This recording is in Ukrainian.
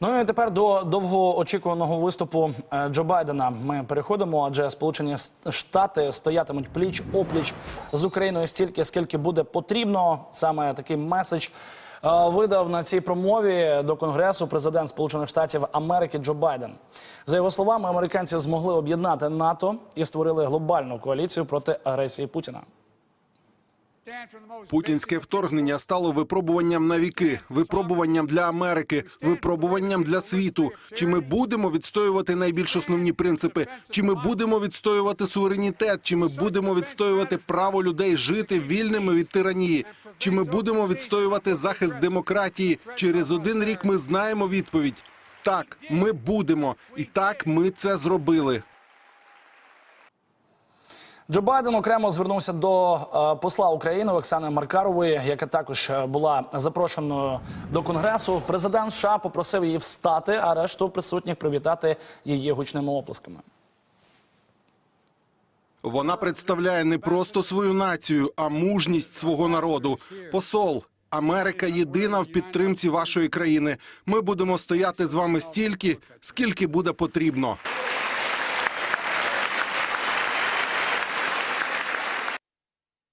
Ну і тепер до довгоочікуваного виступу е, Джо Байдена ми переходимо, адже Сполучені Штати стоятимуть пліч опліч з Україною стільки, скільки буде потрібно. Саме такий меседж е, видав на цій промові до Конгресу президент Сполучених Штатів Америки Джо Байден. За його словами, американці змогли об'єднати НАТО і створили глобальну коаліцію проти агресії Путіна. Путінське вторгнення стало випробуванням на віки, випробуванням для Америки, випробуванням для світу. Чи ми будемо відстоювати найбільш основні принципи? Чи ми будемо відстоювати суверенітет? Чи ми будемо відстоювати право людей жити вільними від тиранії? Чи ми будемо відстоювати захист демократії? Через один рік ми знаємо відповідь. Так, ми будемо, і так ми це зробили. Джо Байден окремо звернувся до е, посла України Оксани Маркарової, яка також е, була запрошеною до конгресу. Президент США попросив її встати, а решту присутніх привітати її гучними оплесками. Вона представляє не просто свою націю, а мужність свого народу. Посол. Америка єдина в підтримці вашої країни. Ми будемо стояти з вами стільки, скільки буде потрібно.